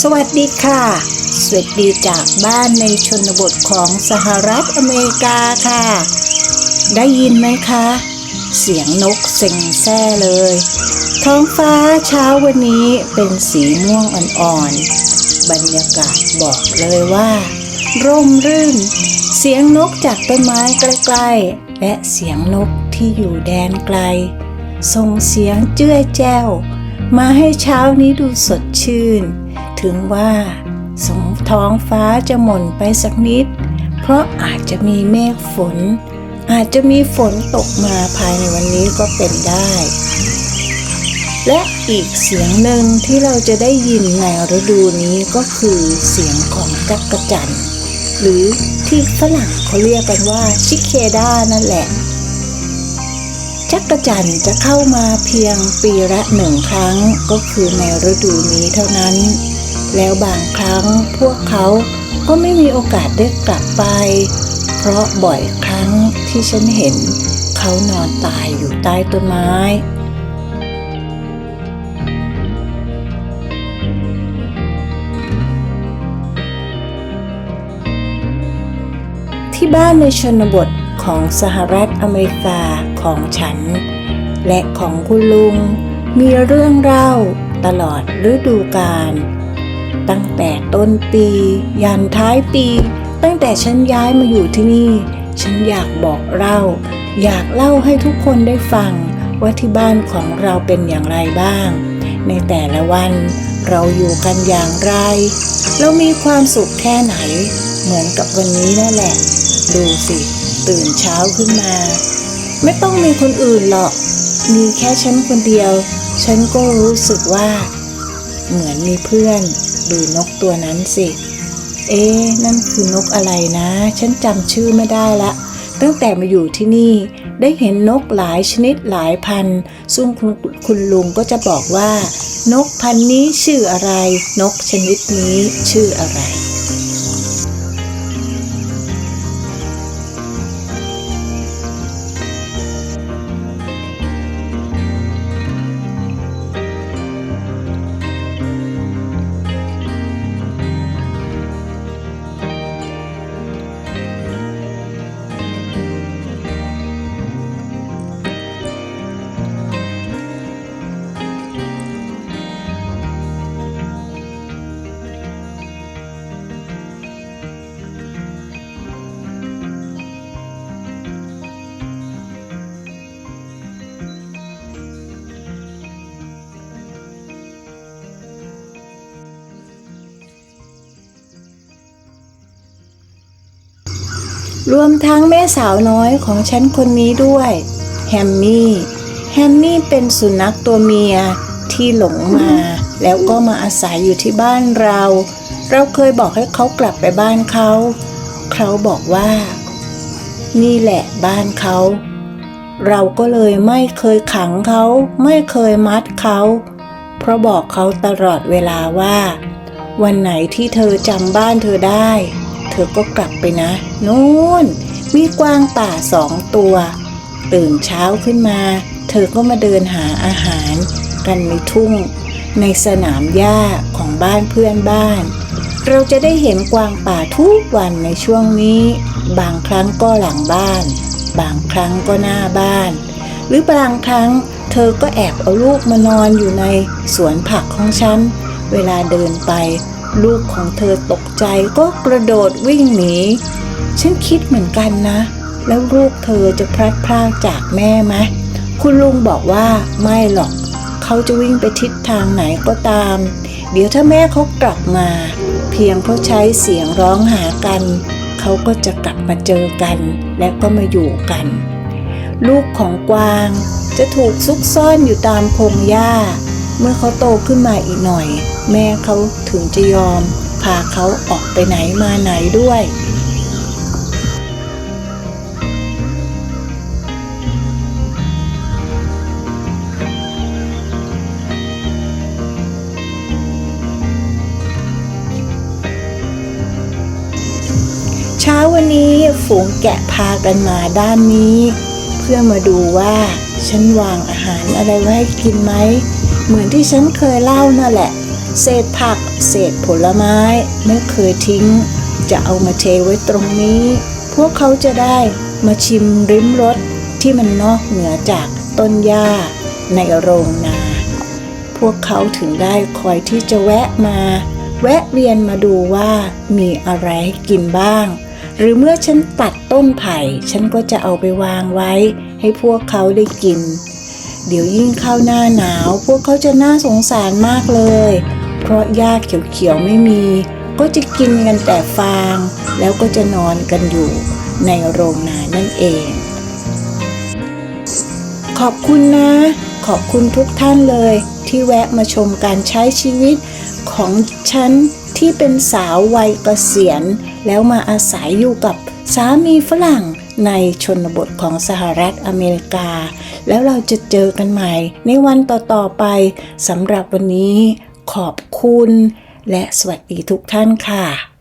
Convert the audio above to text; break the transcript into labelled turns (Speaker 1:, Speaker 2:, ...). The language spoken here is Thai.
Speaker 1: สวัสดีค่ะ สวัสดีจากบ้านในชนบทของสหรัฐอเมริกาค่ะ ได้ยินไหมคะ เสียงนกเซ็งแซ่เลย ท้องฟ้าเช้าวันนี้เป็นสีม่วงอ่อนๆ บรรยากาศบอกเลยว่า ร่มรื่น เสียงนกจากต้นไม้ใกล้ๆ และเสียงนกที่อยู่แดนไกล ส่งเสียงเจ้ยแจ้ว มาให้เช้านี้ดูสดชื่น ถึงว่าสงท้องฟ้าจะหม่นไปสักนิด เพราะอาจจะมีเมฆฝน อาจจะมีฝนตกมาภายในวันนี้ก็เป็นได้ และอีกเสียงหนึ่งที่เราจะได้ยินในฤดูนี้ก็คือเสียงของจักรจันหรือที่ฝรั่งเขาเรียกกันว่าชิเคด้านั่นแหละ จักรจันทร์จะเข้ามาเพียงปีละหนึ่งครั้งก็คือในฤดูนี้เท่านั้น แล้วบางครั้งพวกเขาก็ไม่มีโอกาสได้กลับไป เพราะบ่อยครั้งที่ฉันเห็น เขานอนตายอยู่ใต้ต้นไม้ที่บ้านในชนบท ของสหรัฐอเมริกาของฉัน และของคุณลุง มีเรื่องเล่าตลอดฤดูกาลตั้งแต่ต้นปี ยันท้ายปี ตั้งแต่ฉันย้ายมาอยู่ที่นี่ ฉันอยากบอกเล่า อยากเล่าให้ทุกคนได้ฟังว่าที่บ้านของเราเป็นอย่างไรบ้าง ในแต่ละวันเราอยู่กันอย่างไร เรามีความสุขแค่ไหน เหมือนกับวันนี้นั่นแหละ ดูสิ ตื่นเช้าขึ้นมา ไม่ต้องมีคนอื่นหรอก มีแค่ฉันคนเดียว ฉันก็รู้สึกว่า เหมือนมีเพื่อน ดูนกตัวนั้นสิ เอ๊นั่นคือนกอะไรนะ ฉันจำชื่อไม่ได้ละ ตั้งแต่มาอยู่ที่นี่ได้เห็นนกหลายชนิดหลายพันซึ่งคุณคุณลุงก็จะบอกว่า นกพันนี้ชื่ออะไร นกชนิดนี้ชื่ออะไร รวมทั้งแม่สาวน้อยของฉันคนนี้ด้วย แฮมมี่ แฮมมี่เป็นสุนัขตัวเมียที่หลงมา แล้วก็มาอาศัยอยู่ที่บ้านเรา เราเคยบอกให้เขากลับไปบ้านเขา เขาบอกว่า นี่แหละบ้านเขา เราก็เลยไม่เคยขังเขา ไม่เคยมัดเขา เพราะบอกเขาตลอดเวลาว่า วันไหนที่เธอจำบ้านเธอได้ ธอก็กลับไปนะนู่นมีกวางป่าสองตัว ตื่นเช้าขึ้นมา เธอก็มาเดินหาอาหาร กันในทุ่ง ในสนามหญ้าของบ้านเพื่อนบ้าน เราจะได้เห็นกวางป่าทุกวันในช่วงนี้ บางครั้งก็หลังบ้าน บางครั้งก็หน้าบ้าน หรือบางครั้ง เธอก็แอบเอาลูกมานอนอยู่ในสวนผักของฉันเวลาเดินไป ลูกของเธอตกใจก็กระโดดวิ่งหนี ฉันคิดเหมือนกันนะ แล้วลูกเธอจะพลัดพรากจากแม่ไหมคุณลุงบอกว่าไม่หรอก เขาจะวิ่งไปทิศทางไหนก็ตาม เดี๋ยวถ้าแม่เขากลับมา เพียงเพราะใช้เสียงร้องหากัน เขาก็จะกลับมาเจอกัน และก็มาอยู่กัน ลูกของกวางจะถูกซุกซ่อนอยู่ตามพงหญ้า เมื่อเขาโตขึ้นมาอีกหน่อย แม่เขาถึงจะยอม พาเขาออกไปไหนมาไหนด้วย เช้าวันนี้ฝูงแกะพากันมาด้านนี้ เพื่อมาดูว่าฉันวางอาหารอะไรไว้ให้กินไหม เหมือนที่ฉันเคยเล่านั่นแหละ เศษผัก เศษผลไม้ไม่เคยทิ้ง จะเอามาเทไว้ตรงนี้ พวกเขาจะได้มาชิมริมรสที่มันนอกเหนือจากต้นหญ้าในโรงนา พวกเขาถึงได้คอยที่จะแวะมา แวะเวียนมาดูว่ามีอะไรให้กินบ้าง หรือเมื่อฉันตัดต้นไผ่ ฉันก็จะเอาไปวางไว้ ให้พวกเขาได้กิน เดี๋ยวยิ่งเข้าหน้าหนาว พวกเขาจะน่าสงสารมากเลย เพราะหญ้าเขียวๆไม่มี ก็จะกินกันแต่ฟาง แล้วก็จะนอนกันอยู่ในโรงนานั่นเอง ขอบคุณนะ ขอบคุณทุกท่านเลยที่แวะมาชมการใช้ชีวิตของฉันที่เป็นสาววัยเกษียณ แล้วมาอาศัยอยู่กับสามีฝรั่ง ในชนบทของสหรัฐอเมริกา แล้วเราจะเจอกันใหม่ ในวันต่อ ๆ ไปสำหรับวันนี้ขอบคุณ และสวัสดีทุกท่านค่ะ